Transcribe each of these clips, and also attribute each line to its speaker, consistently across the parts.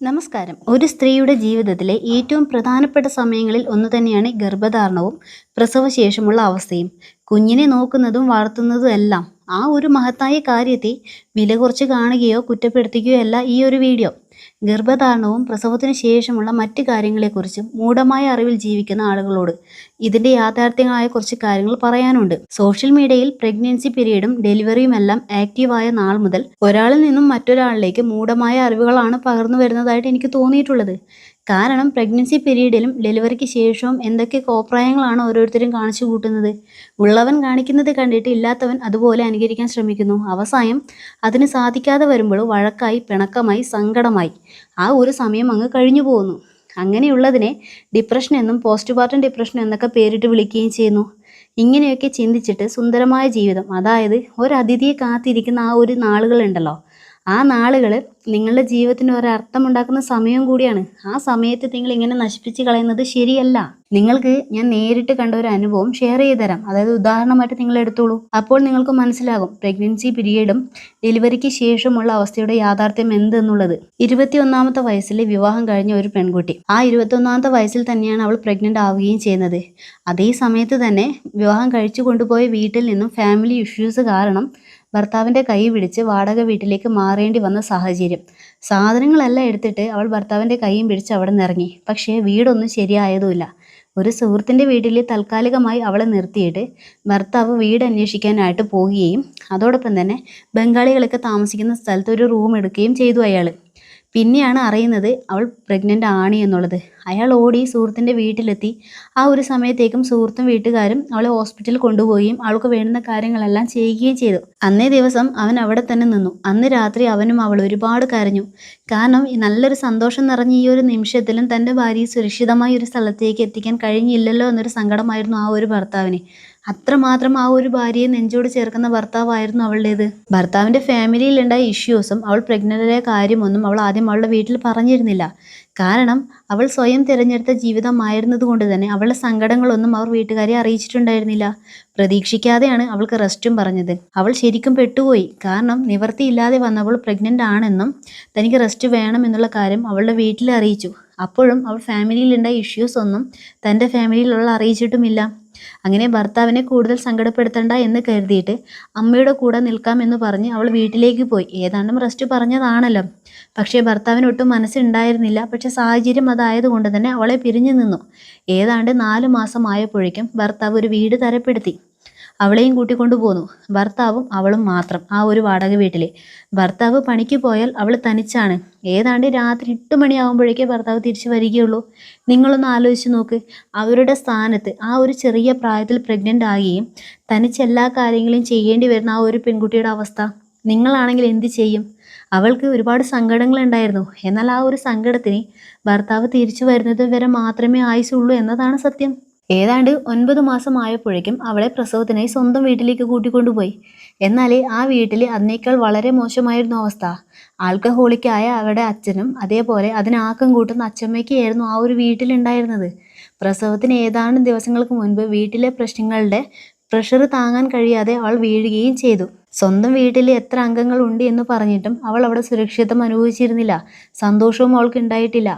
Speaker 1: നമസ്കാരം. ഒരു സ്ത്രീയുടെ ജീവിതത്തിലെ ഏറ്റവും പ്രധാനപ്പെട്ട സമയങ്ങളിൽ ഒന്ന് തന്നെയാണ് ഗർഭധാരണവും പ്രസവശേഷമുള്ള അവസ്ഥയും. കുഞ്ഞിനെ നോക്കുന്നതും വളർത്തുന്നതും എല്ലാം. ആ ഒരു മഹത്തായ കാര്യത്തെ വില കുറച്ച് കാണുകയോ കുറ്റപ്പെടുത്തുകയോ അല്ല ഈ ഒരു വീഡിയോ. ഗർഭധാരണവും പ്രസവത്തിനു ശേഷമുള്ള മറ്റ് കാര്യങ്ങളെക്കുറിച്ചും മൂഢമായ അറിവിൽ ജീവിക്കുന്ന ആളുകളോട് ഇതിന്റെ യാഥാർത്ഥ്യങ്ങളായ കുറച്ച് കാര്യങ്ങൾ പറയാനുണ്ട്. സോഷ്യൽ മീഡിയയിൽ പ്രഗ്നൻസി പീരീഡും ഡെലിവറിയും എല്ലാം ആക്റ്റീവായ നാൾ മുതൽ ഒരാളിൽ നിന്നും മറ്റൊരാളിലേക്ക് മൂഢമായ അറിവുകളാണ് പകർന്നു വരുന്നതായിട്ട് എനിക്ക് തോന്നിയിട്ടുള്ളത്. കാരണം പ്രഗ്നൻസി പീരീഡിലും ഡെലിവറിക്ക് ശേഷവും എന്തൊക്കെ കോപ്രായങ്ങളാണ് ഓരോരുത്തരും കാണിച്ചു കൂട്ടുന്നത്. ഉള്ളവൻ കാണിക്കുന്നത് കണ്ടിട്ട് ഇല്ലാത്തവൻ അതുപോലെ അനുകരിക്കാൻ ശ്രമിക്കുന്നു. അവസാനം അതിന് സാധിക്കാതെ വരുമ്പോൾ വഴക്കായി പിണക്കമായി സങ്കടമായി. ആ ഒരു സമയം അങ്ങ് കഴിഞ്ഞു പോകുന്നു അങ്ങനെയുള്ളതിനെ ഡിപ്രഷൻ എന്നും പോസ്റ്റ്മോർട്ടം ഡിപ്രഷൻ എന്നൊക്കെ പേരിട്ട് വിളിക്കുകയും ചെയ്യുന്നു. ഇങ്ങനെയൊക്കെ ചിന്തിച്ചിട്ട് സുന്ദരമായ ജീവിതം അതായത് ഒരു കാത്തിരിക്കുന്ന ആ ഒരു നാളുകളുണ്ടല്ലോ ആ നാളുകൾ നിങ്ങളുടെ ജീവിതത്തിന് ഒരർത്ഥമുണ്ടാക്കുന്ന സമയം കൂടിയാണ്. ആ സമയത്ത് നിങ്ങൾ ഇങ്ങനെ നശിപ്പിച്ച് കളയുന്നത് ശരിയല്ല. നിങ്ങൾക്ക് ഞാൻ നേരിട്ട് കണ്ട ഒരു അനുഭവം ഷെയർ ചെയ്ത് തരാം. അതായത് ഉദാഹരണമായിട്ട് നിങ്ങൾ എടുത്തോളൂ. അപ്പോൾ നിങ്ങൾക്ക് മനസ്സിലാകും പ്രഗ്നൻസി പീരീഡും ഡെലിവറിക്ക് ശേഷമുള്ള അവസ്ഥയുടെ യാഥാർത്ഥ്യം എന്തെന്നുള്ളത്. ഇരുപത്തിയൊന്നാമത്തെ വയസ്സിൽ വിവാഹം കഴിഞ്ഞ ഒരു പെൺകുട്ടി. ആ ഇരുപത്തിയൊന്നാമത്തെ വയസ്സിൽ തന്നെയാണ് അവൾ പ്രഗ്നന്റ് ആവുകയും ചെയ്യുന്നത്. അതേ സമയത്ത് തന്നെ വിവാഹം കഴിച്ചു കൊണ്ടുപോയ വീട്ടിൽ നിന്നും ഫാമിലി ഇഷ്യൂസ് കാരണം ഭർത്താവിന്റെ കൈ പിടിച്ച് വാടക വീട്ടിലേക്ക് മാറേണ്ടി വന്ന സാഹചര്യം. സാധനങ്ങളെല്ലാം എടുത്തിട്ട് അവൾ ഭർത്താവിന്റെ കൈയും പിടിച്ച് അവിടെ നിന്ന് ഇറങ്ങി പക്ഷേ വീടൊന്നും ശരിയായതുമില്ല. ഒരു സുഹൃത്തിന്റെ വീട്ടിൽ താൽക്കാലികമായി അവളെ നിർത്തിയിട്ട് ഭർത്താവ് വീട് അന്വേഷിക്കാനായിട്ട് പോവുകയും അതോടൊപ്പം തന്നെ ബംഗാളികളൊക്കെ താമസിക്കുന്ന സ്ഥലത്ത് ഒരു റൂം എടുക്കുകയും ചെയ്തു അയാൾ പിന്നെയാണ് അറിയുന്നത് അവൾ പ്രഗ്നന്റ് ആണ് എന്നുള്ളത്. അയാൾ ഓടി സുഹൃത്തിന്റെ വീട്ടിലെത്തി. ആ ഒരു സമയത്തേക്കും സുഹൃത്തും വീട്ടുകാരും അവളെ ഹോസ്പിറ്റലിൽ കൊണ്ടുപോവുകയും അവൾക്ക് വേണ്ടുന്ന കാര്യങ്ങളെല്ലാം ചെയ്യുകയും ചെയ്തു. അന്നേ ദിവസം അവൻ അവിടെ തന്നെ നിന്നു. അന്ന് രാത്രി അവനും അവൾ ഒരുപാട് കരഞ്ഞു. കാരണം നല്ലൊരു സന്തോഷം നിറഞ്ഞ ഈ ഒരു നിമിഷത്തിലും തന്റെ ഭാര്യയെ സുരക്ഷിതമായ ഒരു സ്ഥലത്തേക്ക് എത്തിക്കാൻ കഴിഞ്ഞില്ലല്ലോ എന്നൊരു സങ്കടമായിരുന്നു ആ ഒരു ഭർത്താവിന്. അത്രമാത്രം ആ ഒരു ഭാര്യയെ നെഞ്ചോട് ചേർക്കുന്ന ഭർത്താവായിരുന്നു അവളുടേത്. ഭർത്താവിന്റെ ഫാമിലിയിലുണ്ടായ ഇഷ്യൂസും അവൾ പ്രഗ്നന്റായ കാര്യമൊന്നും അവൾ ആദ്യം അവളുടെ വീട്ടിൽ പറഞ്ഞിരുന്നില്ല. കാരണം അവൾ സ്വയം തിരഞ്ഞെടുത്ത ജീവിതമായിരുന്നതുകൊണ്ട് തന്നെ അവളുടെ സങ്കടങ്ങളൊന്നും അവർ വീട്ടുകാരെ അറിയിച്ചിട്ടുണ്ടായിരുന്നില്ല. പ്രതീക്ഷിക്കാതെയാണ് അവൾക്ക് റെസ്റ്റും പറഞ്ഞത്. അവൾ ശരിക്കും പെട്ടുപോയി. കാരണം നിവർത്തിയില്ലാതെ വന്നവൾ പ്രഗ്നന്റ് ആണെന്നും തനിക്ക് റെസ്റ്റ് വേണം എന്നുള്ള കാര്യം അവളുടെ വീട്ടിൽ അറിയിച്ചു. അപ്പോഴും അവൾ ഫാമിലിയിലുണ്ടായ ഇഷ്യൂസ് ഒന്നും തന്റെ ഫാമിലിയിലുള്ള അറിയിച്ചിട്ടുമില്ല. അങ്ങനെ ഭർത്താവിനെ കൂടുതൽ സങ്കടപ്പെടുത്തണ്ട എന്ന് കരുതിയിട്ട് അമ്മയുടെ കൂടെ നിൽക്കാമെന്ന് പറഞ്ഞ് അവൾ വീട്ടിലേക്ക് പോയി. ഏതാണ്ടും റെസ്റ്റ് പറഞ്ഞതാണല്ലോ. പക്ഷേ ഭർത്താവിന് ഒട്ടും മനസ്സുണ്ടായിരുന്നില്ല പക്ഷേ സാഹചര്യം അതായതുകൊണ്ട് തന്നെ അവളെ പിരിഞ്ഞു നിന്നു. ഏതാണ്ട് നാലു മാസമായപ്പോഴേക്കും ഭർത്താവ് ഒരു വീട് തരപ്പെടുത്തി. അവളെയും കൂട്ടിക്കൊണ്ടു പോന്നു ഭർത്താവും അവളും മാത്രം ആ ഒരു വാടക വീട്ടിൽ ഭർത്താവ് പണിക്ക് പോയാൽ അവൾ തനിച്ചാണ്. ഏതാണ്ട് രാത്രി എട്ട് മണിയാകുമ്പോഴേക്കേ ഭർത്താവ് തിരിച്ചു വരികയുള്ളൂ. നിങ്ങളൊന്ന് ആലോചിച്ച് നോക്ക്. അവരുടെ സ്ഥാനത്ത് ആ ഒരു ചെറിയ പ്രായത്തിൽ പ്രഗ്നന്റ് ആകുകയും തനിച്ച് എല്ലാ കാര്യങ്ങളും ചെയ്യേണ്ടി വരുന്ന ആ ഒരു പെൺകുട്ടിയുടെ അവസ്ഥ നിങ്ങളാണെങ്കിൽ എന്ത് ചെയ്യും? അവൾക്ക് ഒരുപാട് സങ്കടങ്ങൾ ഉണ്ടായിരുന്നു. എന്നാൽ ആ ഒരു സങ്കടത്തിന് ഭർത്താവ് തിരിച്ചു വരുന്നത് വരെ മാത്രമേ ആയുസുള്ളൂ എന്നതാണ് സത്യം. ഏതാണ്ട് ഒൻപത് മാസം ആയപ്പോഴേക്കും അവളെ പ്രസവത്തിനായി സ്വന്തം വീട്ടിലേക്ക് കൂട്ടിക്കൊണ്ടുപോയി. എന്നാൽ ആ വീട്ടിൽ അതിനേക്കാൾ വളരെ മോശമായിരുന്നു അവസ്ഥ. ആൽക്കഹോളിക്കായ അവരുടെ അച്ഛനും അതേപോലെ അതിനാക്കം കൂട്ടുന്ന അച്ഛമ്മയ്ക്കായിരുന്നു ആ ഒരു വീട്ടിലുണ്ടായിരുന്നത്. പ്രസവത്തിന് ഏതാനും ദിവസങ്ങൾക്ക് മുൻപ് വീട്ടിലെ പ്രശ്നങ്ങളുടെ പ്രഷർ താങ്ങാൻ കഴിയാതെ അവൾ വീഴുകയും ചെയ്തു. സ്വന്തം വീട്ടിൽ എത്ര അംഗങ്ങൾ ഉണ്ട് എന്ന് പറഞ്ഞിട്ടും അവൾ അവിടെ സുരക്ഷിതം അനുഭവിച്ചിരുന്നില്ല. സന്തോഷവും അവൾക്ക് ഉണ്ടായിട്ടില്ല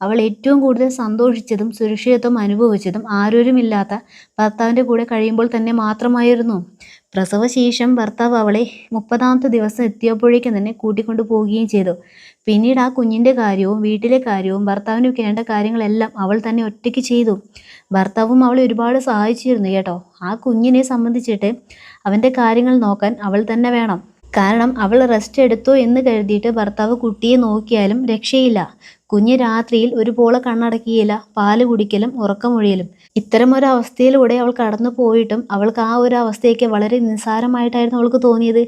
Speaker 1: അവൾ ഏറ്റവും കൂടുതൽ സന്തോഷിച്ചതും സുരക്ഷിതത്വം അനുഭവിച്ചതും ആരോരുമില്ലാത്ത ഭർത്താവിന്റെ കൂടെ കഴിയുമ്പോൾ തന്നെ മാത്രമായിരുന്നു. പ്രസവശേഷം ഭർത്താവ് അവളെ മുപ്പതാമത്തെ ദിവസം എത്തിയപ്പോഴേക്കും തന്നെ കൂട്ടിക്കൊണ്ടു പോവുകയും ചെയ്തു. പിന്നീട് ആ കുഞ്ഞിന്റെ കാര്യവും വീട്ടിലെ കാര്യവും ഭർത്താവിന് വേണ്ട കാര്യങ്ങളെല്ലാം അവൾ തന്നെ ഒറ്റയ്ക്ക് ചെയ്തു. ഭർത്താവും അവളെ ഒരുപാട് സഹായിച്ചിരുന്നു കേട്ടോ. ആ കുഞ്ഞിനെ സംബന്ധിച്ചിട്ട് അവന്റെ കാര്യങ്ങൾ നോക്കാൻ അവൾ തന്നെ വേണം. കാരണം അവൾ റെസ്റ്റ് എടുത്തു എന്ന് കരുതിയിട്ട് ഭർത്താവ് കുട്ടിയെ നോക്കിയാലും രക്ഷയില്ല. കുഞ്ഞ് രാത്രിയിൽ ഒരു പോളെ കണ്ണടക്കിയില്ല പാൽ കുടിക്കലും ഉറക്കമൊഴിയലും. ഇത്തരം ഒരു അവസ്ഥയിലൂടെ അവൾ കടന്നു പോയിട്ടും അവൾക്ക് ആ ഒരു അവസ്ഥയൊക്കെ വളരെ നിസ്സാരമായിട്ടായിരുന്നു അവൾക്ക് തോന്നിയത്.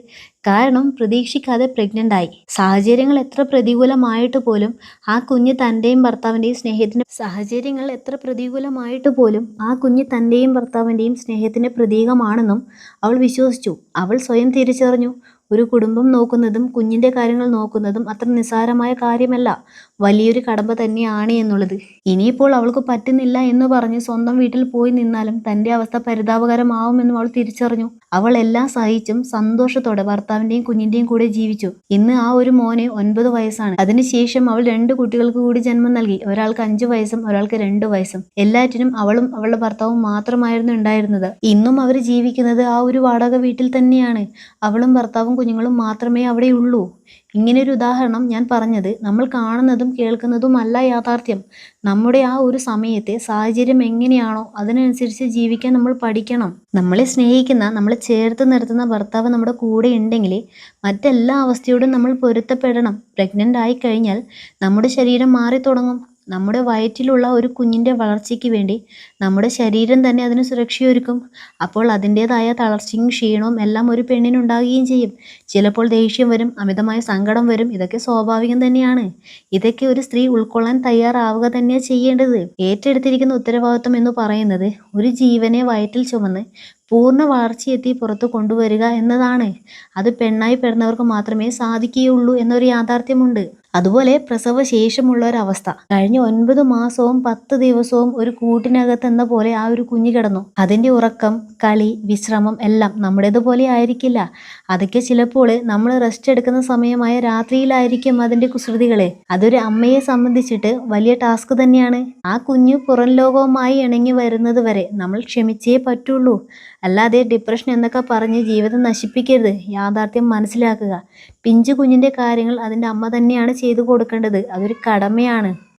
Speaker 1: കാരണം പ്രതീക്ഷിക്കാതെ പ്രഗ്നന്റ് ആയി. സാഹചര്യങ്ങൾ എത്ര പ്രതികൂലമായിട്ട് പോലും ആ കുഞ്ഞ് തന്റെയും ഭർത്താവിന്റെയും സ്നേഹത്തിന്റെ സാഹചര്യങ്ങൾ എത്ര പ്രതികൂലമായിട്ട് പോലും ആ കുഞ്ഞ് തന്റെയും ഭർത്താവിന്റെയും സ്നേഹത്തിന്റെ പ്രതീകമാണെന്നും അവൾ വിശ്വസിച്ചു. അവൾ സ്വയം തിരിച്ചറിഞ്ഞു. ഒരു കുടുംബം നോക്കുന്നതും കുഞ്ഞിന്റെ കാര്യങ്ങൾ നോക്കുന്നതും അത്ര നിസ്സാരമായ കാര്യമല്ല. വലിയൊരു കടമ്പ തന്നെയാണ് എന്നുള്ളത്. ഇനിയിപ്പോൾ അവൾക്ക് പറ്റുന്നില്ല എന്ന് പറഞ്ഞ് സ്വന്തം വീട്ടിൽ പോയി നിന്നാലും തന്റെ അവസ്ഥ പരിതാപകരമാവുമെന്നും അവൾ തിരിച്ചറിഞ്ഞു. അവൾ എല്ലാം സഹിച്ചും സന്തോഷത്തോടെ ഭർത്താവിന്റെയും കുഞ്ഞിന്റെയും കൂടെ ജീവിച്ചു. ഇന്ന് ആ ഒരു മോന് ഒൻപത് വയസ്സാണ്. അതിനുശേഷം അവൾ രണ്ട് കുട്ടികൾക്ക് കൂടി ജന്മം നൽകി. ഒരാൾക്ക് അഞ്ചു വയസ്സും ഒരാൾക്ക് രണ്ടു വയസ്സും. എല്ലാറ്റിനും അവളും അവളുടെ ഭർത്താവും മാത്രമായിരുന്നു ഉണ്ടായിരുന്നത്. ഇന്നും അവർ ജീവിക്കുന്നത് ആ ഒരു വാടക വീട്ടിൽ തന്നെയാണ്. അവളും ഭർത്താവും കുഞ്ഞുങ്ങളും മാത്രമേ അവിടെ അവിടെയുള്ളൂ. ഒരു ഉദാഹരണം ഞാൻ പറഞ്ഞത് നമ്മൾ കാണുന്നതും കേൾക്കുന്നതും അല്ല യാഥാർത്ഥ്യം. നമ്മുടെ ആ ഒരു സമയത്തെ സാഹചര്യം എങ്ങനെയാണോ അതിനനുസരിച്ച് ജീവിക്കാൻ നമ്മൾ പഠിക്കണം. നമ്മളെ സ്നേഹിക്കുന്ന നമ്മളെ ചേർത്ത് നിർത്തുന്ന ഭർത്താവ് നമ്മുടെ കൂടെ ഉണ്ടെങ്കിൽ മറ്റെല്ലാ അവസ്ഥയോടും നമ്മൾ പൊരുത്തപ്പെടണം. പ്രഗ്നന്റ് ആയി കഴിഞ്ഞാൽ നമ്മുടെ ശരീരം മാറി തുടങ്ങും നമ്മുടെ വയറ്റിലുള്ള ഒരു കുഞ്ഞിന്റെ വളർച്ചയ്ക്ക് വേണ്ടി നമ്മുടെ ശരീരം തന്നെ അതിന് സുരക്ഷയൊരുക്കും. അപ്പോൾ അതിന്റേതായ തളർച്ചയും ക്ഷീണവും എല്ലാം ഒരു പെണ്ണിനുണ്ടാകുകയും ചെയ്യും. ചിലപ്പോൾ ദേഷ്യം വരും അമിതമായ സങ്കടം വരും. ഇതൊക്കെ സ്വാഭാവികം തന്നെയാണ്. ഇതൊക്കെ ഒരു സ്ത്രീ ഉൾക്കൊള്ളാൻ തയ്യാറാവുക തന്നെയാണ് ചെയ്യേണ്ടത്. ഏറ്റെടുത്തിരിക്കുന്ന ഉത്തരവാദിത്വം എന്ന് പറയുന്നത് ഒരു ജീവനെ വയറ്റിൽ ചുമന്ന് പൂർണ വളർച്ചയെത്തി പുറത്തു കൊണ്ടുവരിക എന്നതാണ്. അത് പെണ്ണായി പിറന്നവർക്ക് മാത്രമേ സാധിക്കുകയുള്ളൂ എന്നൊരു യാഥാർത്ഥ്യമുണ്ട്. അതുപോലെ പ്രസവശേഷമുള്ള ഒരവസ്ഥ കഴിഞ്ഞ ഒൻപത് മാസവും പത്ത് ദിവസവും ഒരു കൂട്ടിനകത്ത് എന്ന പോലെ ആ ഒരു കുഞ്ഞ് കിടന്നു. അതിന്റെ ഉറക്കം കളി വിശ്രമം എല്ലാം നമ്മുടേതുപോലെ ആയിരിക്കില്ല. അതൊക്കെ ചിലപ്പോൾ നമ്മൾ റെസ്റ്റ് എടുക്കുന്ന സമയമായ രാത്രിയിലായിരിക്കും അതിന്റെ കുസൃതികളെ. അതൊരു അമ്മയെ സംബന്ധിച്ചിട്ട് വലിയ ടാസ്ക് തന്നെയാണ്. ആ കുഞ്ഞു പുറം ലോകവുമായി ഇണങ്ങി വരുന്നത് വരെ നമ്മൾ ക്ഷമിച്ചേ പറ്റുള്ളൂ. അല്ലാതെ ഡിപ്രഷൻ എന്നൊക്കെ പറഞ്ഞ് ജീവിതം നശിപ്പിക്കരുത്. യാഥാർത്ഥ്യം മനസ്സിലാക്കുക. പിഞ്ചു കുഞ്ഞിന്റെ കാര്യങ്ങൾ അതിന്റെ അമ്മ തന്നെയാണ് ചെയ്തു കൊടുക്കേണ്ടത് അതൊരു കടമയാണ്.